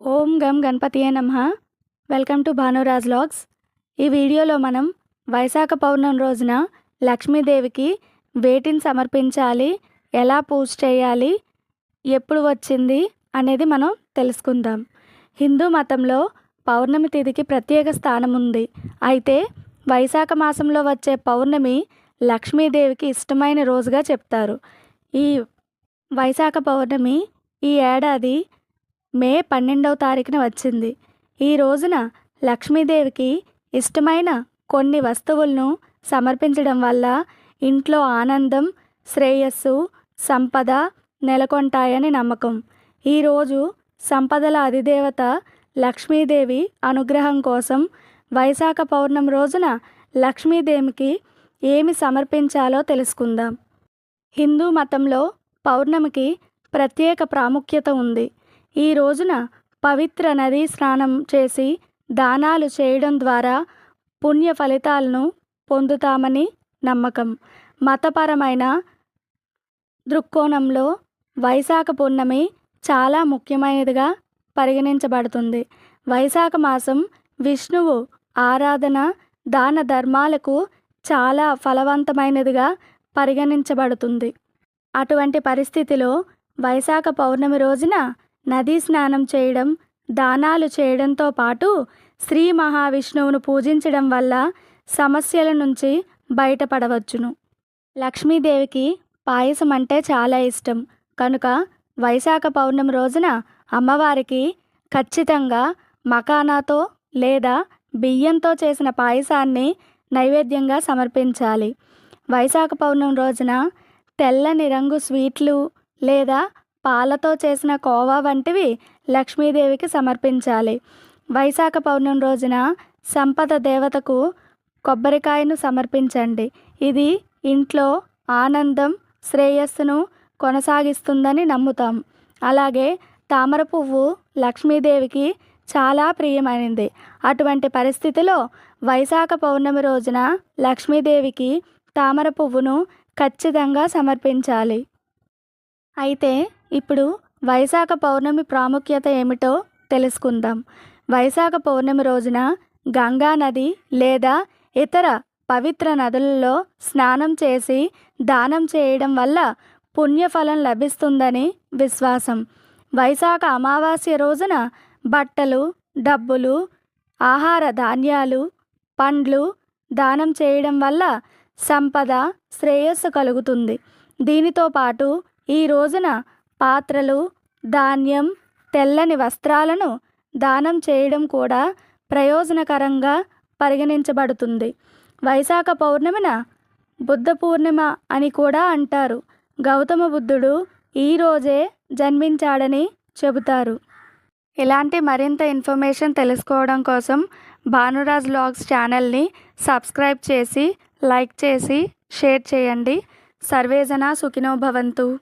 ఓం గం గణపతియే నమః. Welcome to Bhanuraj logs. ఈ వీడియోలో మనం వైశాఖ పౌర్ణమి రోజున లక్ష్మీదేవికి వేటిని సమర్పించాలి ఎలా పూజ చేయాలి ఎప్పుడు వచ్చింది అనేది మనం తెలుసుకుందాం. హిందూ మతంలో పౌర్ణమి తిథికి ప్రత్యేక స్థానం ఉంది. అయితే వైశాఖ మాసంలో వచ్చే పౌర్ణమి లక్ష్మీదేవికి ఇష్టమైన రోజుగా చెప్తారు. ఈ వైశాఖ పౌర్ణమి ఈ ఏడాది మే పన్నెండవ తారీఖున వచ్చింది. ఈ రోజున లక్ష్మీదేవికి ఇష్టమైన కొన్ని వస్తువులను సమర్పించడం వల్ల ఇంట్లో ఆనందం శ్రేయస్సు సంపద నెలకొంటాయని నమ్మకం. ఈరోజు సంపదల అధిదేవత లక్ష్మీదేవి అనుగ్రహం కోసం వైశాఖ పౌర్ణం రోజున లక్ష్మీదేవికి ఏమి సమర్పించాలో తెలుసుకుందాం. హిందూ మతంలో పౌర్ణమికి ప్రత్యేక ప్రాముఖ్యత ఉంది. ఈ రోజున పవిత్ర నదీ స్నానం చేసి దానాలు చేయడం ద్వారా పుణ్య ఫలితాలను పొందుతామని నమ్మకం. మతపరమైన దృక్కోణంలో వైశాఖ పూర్ణమి చాలా ముఖ్యమైనదిగా పరిగణించబడుతుంది. వైశాఖ మాసం విష్ణువు ఆరాధన దాన ధర్మాలకు చాలా ఫలవంతమైనదిగా పరిగణించబడుతుంది. అటువంటి పరిస్థితిలో వైశాఖ పౌర్ణమి రోజున నదీ స్నానం చేయడం దానాలు చేయడంతో పాటు శ్రీ మహావిష్ణువును పూజించడం వల్ల సమస్యల నుంచి బయటపడవచ్చును. లక్ష్మీదేవికి పాయసం అంటే చాలా ఇష్టం. కనుక వైశాఖ పౌర్ణమి రోజున అమ్మవారికి ఖచ్చితంగా మకానాతో లేదా బియ్యంతో చేసిన పాయసాన్ని నైవేద్యంగా సమర్పించాలి. వైశాఖ పౌర్ణమి రోజున తెల్లని రంగు స్వీట్లు లేదా పాలతో చేసిన కోవా వంటివి లక్ష్మీదేవికి సమర్పించాలి. వైశాఖ పౌర్ణమి రోజున సంపద దేవతకు కొబ్బరికాయను సమర్పించండి. ఇది ఇంట్లో ఆనందం శ్రేయస్సును కొనసాగిస్తుందని నమ్ముతాం. అలాగే తామర పువ్వు లక్ష్మీదేవికి చాలా ప్రియమైనది. అటువంటి పరిస్థితిలో వైశాఖ పౌర్ణమి రోజున లక్ష్మీదేవికి తామర పువ్వును ఖచ్చితంగా సమర్పించాలి. అయితే ఇప్పుడు వైశాఖ పౌర్ణమి ప్రాముఖ్యత ఏమిటో తెలుసుకుందాం. వైశాఖ పౌర్ణమి రోజున గంగా నది లేదా ఇతర పవిత్ర నదులలో స్నానం చేసి దానం చేయడం వల్ల పుణ్యఫలం లభిస్తుందని విశ్వాసం. వైశాఖ అమావాస్య రోజున బట్టలు డబ్బులు ఆహార ధాన్యాలు పండ్లు దానం చేయడం వల్ల సంపద శ్రేయస్సు కలుగుతుంది. దీనితో పాటు ఈ రోజున పాత్రలు ధాన్యం తెల్లని వస్త్రాలను దానం చేయడం కూడా ప్రయోజనకరంగా పరిగణించబడుతుంది. వైశాఖ పౌర్ణమిన బుద్ధ పూర్ణిమ అని కూడా అంటారు. గౌతమ బుద్ధుడు ఈరోజే జన్మించాడని చెబుతారు. ఇలాంటి మరింత ఇన్ఫర్మేషన్ తెలుసుకోవడం కోసం భానురాజ్ లాగ్స్ ఛానల్ని సబ్స్క్రైబ్ చేసి లైక్ చేసి షేర్ చేయండి. సర్వేజన సుఖినో భవంతు.